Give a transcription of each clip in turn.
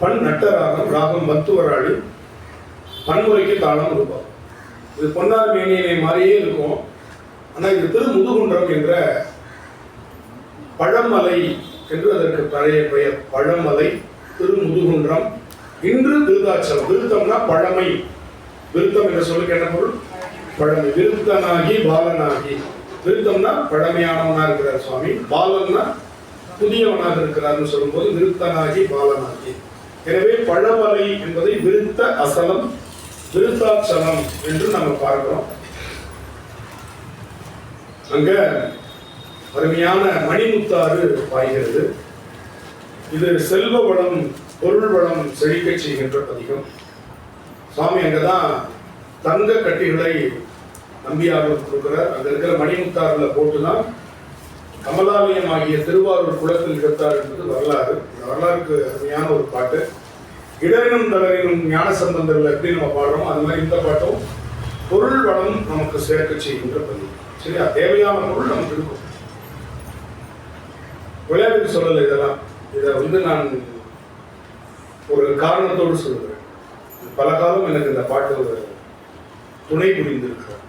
பண் நட்டராகம் ராகம் மத்துவராளி பன்முறைக்கு தாளம் ரூபம் இது பொன்னார் மேனியனை மாதிரியே இருக்கும். ஆனால் இது திருமுதுகுன்றம் என்ற பழமலை என்று அதற்கு பழைய பெயர். பழமலை திருமுதுகுன்றம். இன்று விருதாச்சலம் விருத்தம்னா பழமை. விருத்தம் என்ற சொல்லுக்கு என்ன பொருள்? பழமை. விருத்தனாகி பாலனாகி. விருத்தம்னா பழமையானவனாக இருக்கிறார் சுவாமி. பாலன்னா புதியவனாக இருக்கிறார்னு சொல்லும்போது விருத்தனாகி பாலனாகி. எனவே பழமலை என்பதை விருத்த அசலம் விருத்தாச்சலம் என்று நம்ம பார்க்கிறோம். அங்க அருமையான மணிமுத்தாறு பாய்கிறது. இது செல்வ வளம் பொருள் வளம் செழிக்க செய்கின்ற பதிகம். சுவாமி அங்கதான் தங்க கட்டிகளை நம்பியாரூர் கொடுக்கிறார். அங்க இருக்கிற மணிமுத்தாறுல போட்டுதான் கமலாலயம் ஆகிய திருவாரூர் குளத்தில் இருந்தார் என்பது வரலாறு. வரலாறுக்கு அருமையான ஒரு பாட்டு. இடரினும் தளரினும் ஞான சம்பந்தங்கள் எப்படி நம்ம பாடுறோம் அது மாதிரி இந்த பாட்டும் பொருள் வளம் நமக்கு சேர்க்க செய்கின்ற பதிவு. சரியா? தேவையான பொருள் நமக்கு இருக்கும். விளையாட்டுக்கு சொல்லலை இதெல்லாம். இதை வந்து நான் ஒரு காரணத்தோடு சொல்லுகிறேன். பல காலம் எனக்கு இந்த பாட்டு ஒரு துணை புரிந்திருக்கிறார்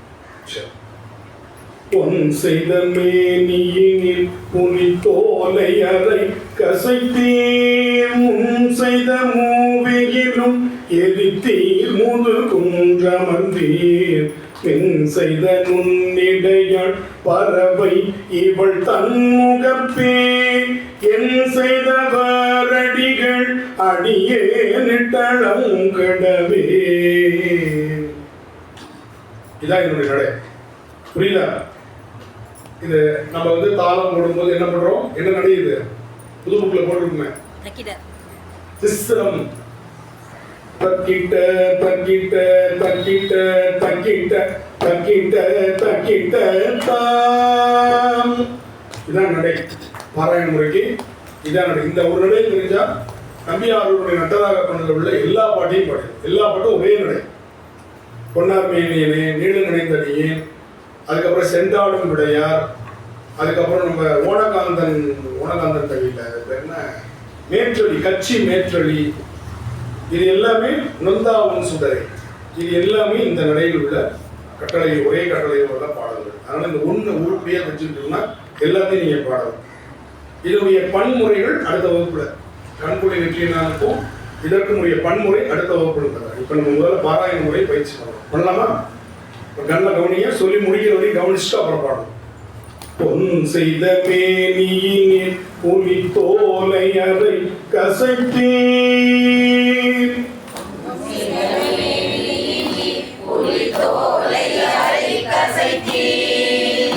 பொன் செய்த மேனியினில் புனி தோலை அறை கசைத்தீர். முன் செய்த மூவியிலும் எரித்தீர். முது குன்றமர்ந்தீர். பின் செய்த நுண்ணிடையாள் பறவை இவள் தன்முகப்பே என் செய்த வாரடிகள் அடியே நிட்டளம் கடவே. இதான் என்னுடைய நடை. புரியல இது நம்ம வந்து தாளம் போடும்போது என்ன பண்றோம்? என்ன நடை இது புது புக்ல போட்டிருக்குமே திஸ்ரம் தக்கிட்ட தக்கிட்ட தக்கிட்ட தக்கிட்ட தக்கிட்ட தக்கிட்ட தாம். இதான் நடை. பாராயண முறைக்கு இதான் நடை. இந்த ஒரு நடை தெரிஞ்சா நம்பியாருடைய நட்டதாக பண்ணல உள்ள எல்லா பாட்டையும் பாடு. எல்லா பாட்டும் ஒரே நடை. பொன்னார் மேனியனே நீடு நினைந்தடியே அதுக்கப்புறம் செந்தாடும் விடையார் அதுக்கப்புறம் நம்ம ஓனகாந்தன் ஓனகாந்தன் தவியில் பேர் என்ன? மேற்றொலி கட்சி மேற்றொலி. இது எல்லாமே நொந்தாவும் சுடரை. இது எல்லாமே இந்த நிலையில் உள்ள கட்டளை ஒரே கட்டளையில் உள்ள பாடல்கள். அதனால் இந்த ஒன்று உருப்படியாக வச்சுக்கிட்டோம்னா எல்லாத்தையும் நீங்கள் பாடலாம். இதனுடைய பன்முறைகள் அடுத்த வகுப்புல. கண்புரை வெற்றியினாலுக்கும் இதற்குரிய பன்முறை அடுத்த வகுப்பு இப்போ நம்ம முதல்ல பாராயண முறை பயிற்சி பண்ணலாம். பண்ணலாமா? நல்ல கவனிய சொல்லி முடிக்கிற வரையும் கவனிச்சுட்டு அப்புறம் பாடணும். பொன் செய்த மேனியின் புலி தோலை அதை கசைத்தீர்.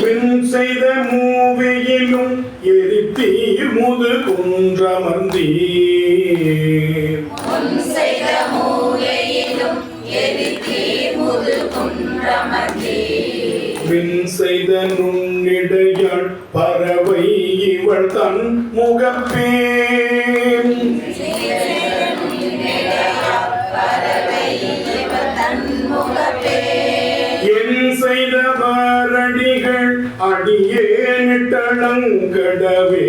விண் செய்த மூவையிலும் எரித்தீர் முது குன்றமர்ந்தீர் செய்த அடியே நிட்டளங்கடவே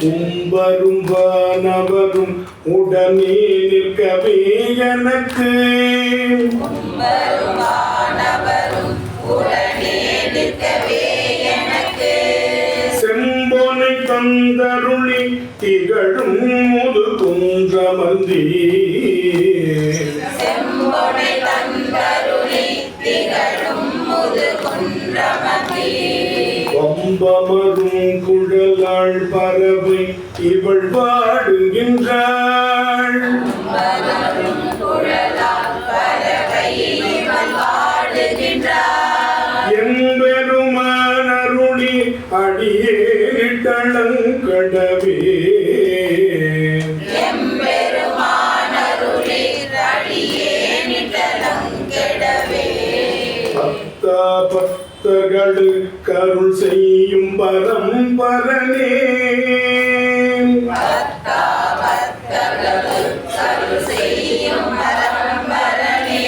கும்பரும் வானவரும் உடனே நிற்கவே எனக்கு. குன்றமர்ந்தீர் குழலாள் பறவை இவள் பாடுகின்றாள் பக்தா பக்தர்கள் கருள் செய்யும் பரம்பரனே. பத்தா பக்தர்கள் கருள் செய்யும் பரம்பரனே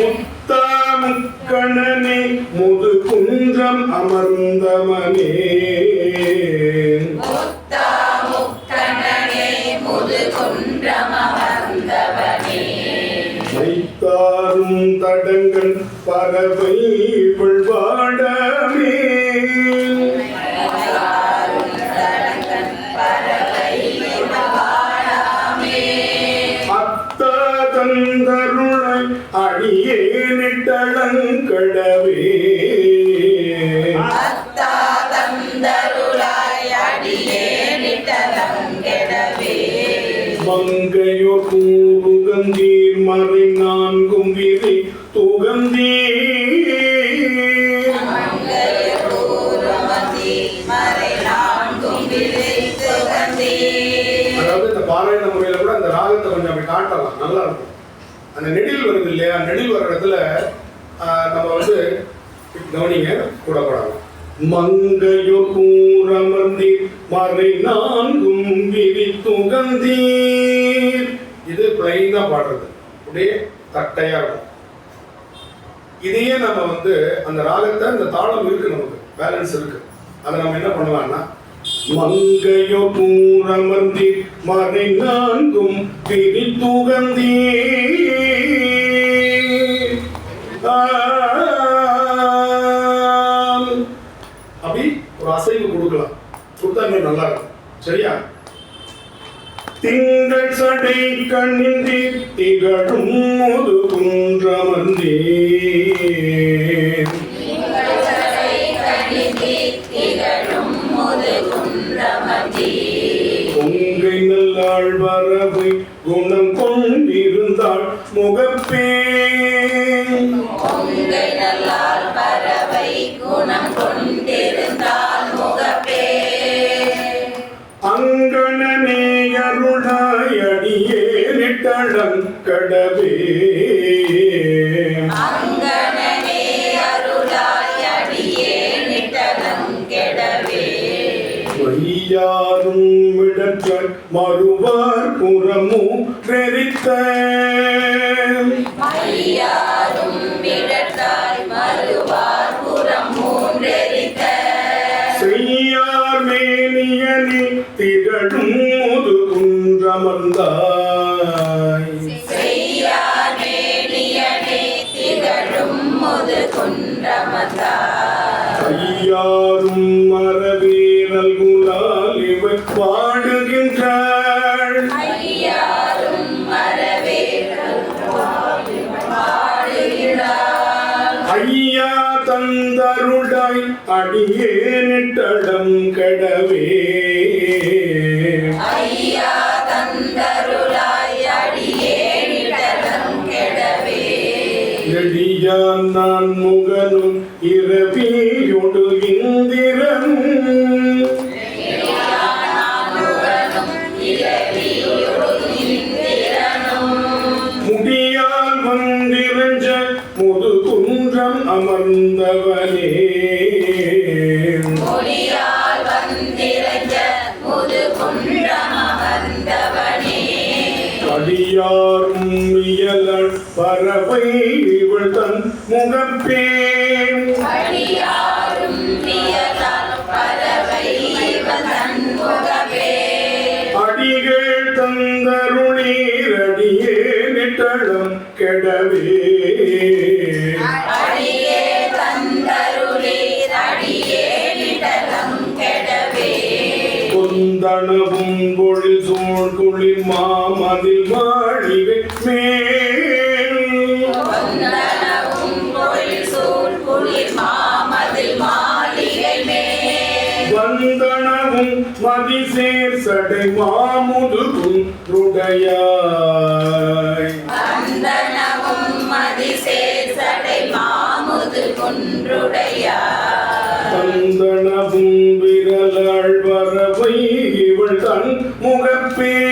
முத்தா முக்கணனே முது குன்றம் பறவை விழ்வாடமே காட்டலாம் இருக்கும் அந்த நெடில் வருது இல்லையா? நெடில் வர இடத்துல நம்ம வந்து கவனிங்க கூட கூடாது மங்கையோ கூறமர்ந்தி மறை நான்கும் விரித்துகந்தீர் இது பிளைனா பாடுறது. அப்படியே தட்டையா இருக்கும். இதையே நம்ம வந்து அந்த ராகத்தை அந்த தாளம் இருக்கு நமக்கு. பேலன்ஸ் இருக்கு. அதை நம்ம என்ன பண்ணலாம்னா மங்கையோ கூறமர்ந்தி மறை நான்கும் பிரித்துகந்தே அப்படி ஒரு அசைவு கொடுக்கலாம். கொடுத்தா இன்னும் நல்லா இருக்கும். சரியா? திங்கள் சடை கண்ணின்றி திகழும் முது குன்றமர்ந்தே. நிட்டளம் கடவே. வையாரும் விடற்ற மறுவார் புறமும் மூன்றெரித்த செய்யார் மேனியனில் திகழும் ஐயாரும் மரவீரல் குலால் இவை பாடுகின்றாள். ஐயா தந்தருடாய் அடியே நிட்டடம் கடவே. ஐயா தந்தருளாய் அடியே நிடலம் கெடவே. எளியான் நான் பறவை இவள் தன் முகப்பே அடிகள் தந்தருளீர் அடியே நிட்டளம் கெடவே. கொந்தனவும் பொழில் சூழ் குளிர் மாமதில் மாளிகை வந்தனவும் மதிசேர் சடை மாமுதுகும் ருடையாய். வந்தனவும் விரலாள் வரவை இவள் தன் முகப்பேர்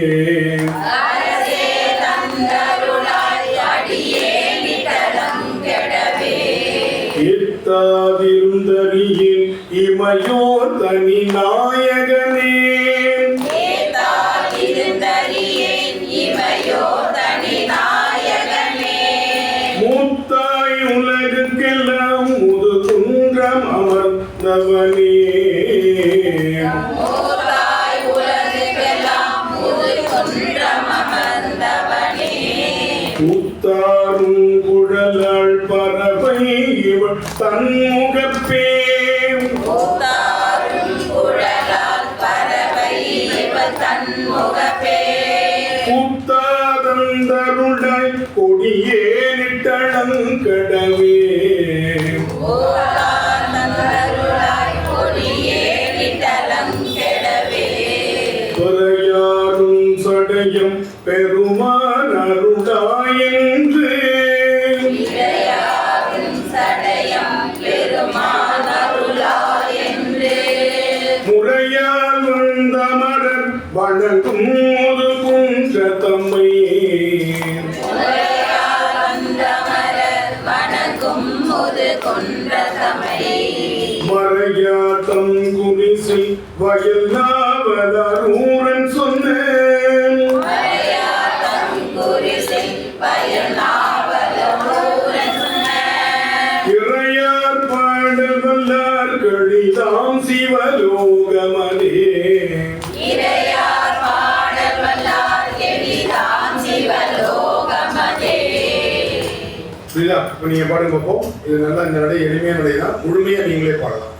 மூத்தாய் உலகுக்கெல்லாம் முது குன்றம் அமர்ந்தவனே. மூதாய் உத்தாரும் குழலாள் பறவை இவள் தன்முகப்பே. மூதாரும் குழலாள் பறவை இவள் தன்முகப்பே. புத்தாதந்தருளாய் தந்தருளாய் கொடியே நிட்டலம் கெடவே. துறையாரும் சடையும் பெருமான் அருளாயென்று. அருளாய் என்று முறையால் இப்போ நீங்கள் பாடுங்க பார்ப்போம் இது நல்லா இந்த நடை எளிமையான நடை தான் முழுமையாக நீங்களே பாடலாம்.